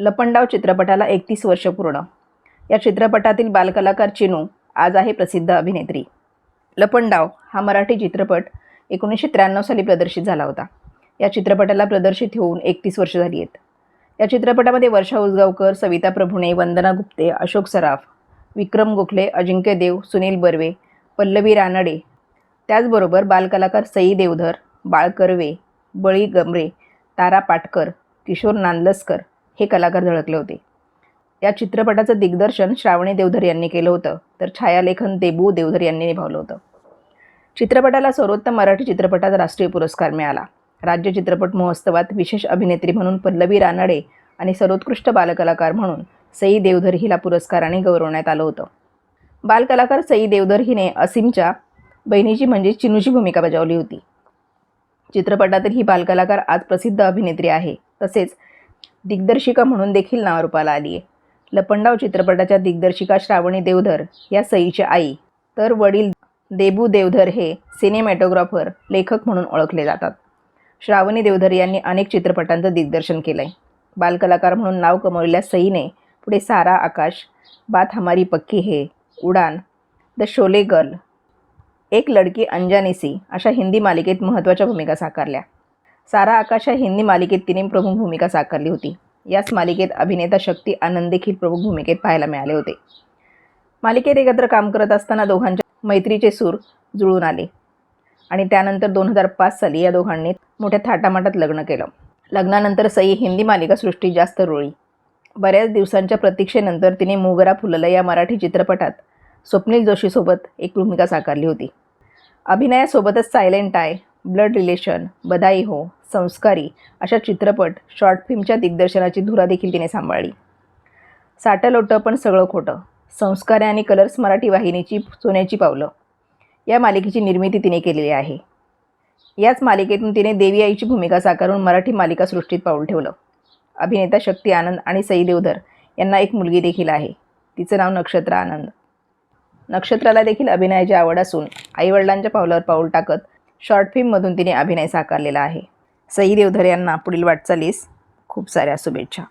लपंडाव चित्रपटाला एकतीस वर्ष पूर्ण. या चित्रपटातील बालकलाकार चिनू आज आहे प्रसिद्ध अभिनेत्री. लपंडाव हा मराठी चित्रपट एकोणीसशे त्र्याण्णव साली प्रदर्शित झाला होता. या चित्रपटाला प्रदर्शित होऊन एकतीस वर्ष झाली आहेत. या चित्रपटामध्ये वर्षा उसगावकर सविता प्रभुणे वंदना गुप्ते अशोक सराफ विक्रम गोखले अजिंक्य देव सुनील बर्वे पल्लवी रानडे त्याचबरोबर बालकलाकार सई देवधर बाळ कर्वे बळी गमरे तारा पाटकर किशोर नांदलस्कर हे कलाकार झळकले होते. या चित्रपटाचं दिग्दर्शन श्रावणी देवधर यांनी केलं होतं तर छायालेखन देबू देवधर यांनी निभावलं होतं. चित्रपटाला सर्वोत्तम मराठी चित्रपटाचा राष्ट्रीय पुरस्कार मिळाला. राज्य चित्रपट महोत्सवात विशेष अभिनेत्री म्हणून पल्लवी रानडे आणि सर्वोत्कृष्ट बालकलाकार म्हणून सई देवधर हिला पुरस्काराने गौरवण्यात आलं होतं. बालकलाकार सई देवधर हिने असीमच्या बहिणीची म्हणजे चिनूची भूमिका बजावली होती. चित्रपटातील ही बालकलाकार आज प्रसिद्ध अभिनेत्री आहे. तसेच दिग्दर्शिका म्हणून देखील नावारूपाला आली आहे लपंडाव चित्रपटाच्या दिग्दर्शिका श्रावणी देवधर या सईची आई. तर वडील देबू देवधर हे सिनेमॅटोग्राफर लेखक म्हणून ओळखले जातात. श्रावणी देवधर यांनी अनेक चित्रपटांचं दिग्दर्शन केलं आहे बालकलाकार म्हणून नाव कमवलेल्या सईने पुढे सारा आकाश बात हमारी पक्की हे उडान द शोले गर्ल एक लडकी अंजानेसी अशा हिंदी मालिकेत महत्त्वाच्या भूमिका साकारल्या. सारा आकाश या हिंदी मालिकेत तिने प्रमुख भूमिका साकारली होती. याच मालिकेत अभिनेता शक्ती आनंद देखील प्रमुख भूमिकेत पाहायला मिळाले होते. मालिकेत एकत्र काम करत असताना दोघांच्या मैत्रीचे सूर जुळून आले. आणि त्यानंतर दोन हजार पाच साली या दोघांनी मोठ्या थाटामाटात लग्न केलं. लग्नानंतर सई हिंदी मालिका सृष्टीत जास्त रुळी. बऱ्याच दिवसांच्या प्रतीक्षेनंतर तिने मोगरा फुललं या मराठी चित्रपटात स्वप्नील जोशीसोबत एक भूमिका साकारली होती. अभिनयासोबतच silent I blood relation Badhaai Ho संस्कारी अशा चित्रपट शॉर्ट फिल्मच्या दिग्दर्शनाची धुरा देखील तिने सांभाळली. साटं लोटं पण सगळं खोटं. संस्कार आणि कलर्स मराठी वाहिनीची सोन्याची पावलं. या मालिकेची निर्मिती तिने केलेली आहे. याच मालिकेतून तिने देवी आईची भूमिका साकारून मराठी मालिका सृष्टीत पाऊल ठेवलं. अभिनेता शक्ती आनंद आणि सई देवधर यांना एक मुलगी देखील आहे. तिचं नाव नक्षत्र आनंद. नक्षत्राला देखील अभिनयाची आवड असून आईवडिलांच्या पावलावर पाऊल टाकत शॉर्ट फिल्ममधून तिने अभिनय साकारलेला आहे. सई देवधर यांना पुढील वाटचालीस खूप साऱ्या शुभेच्छा.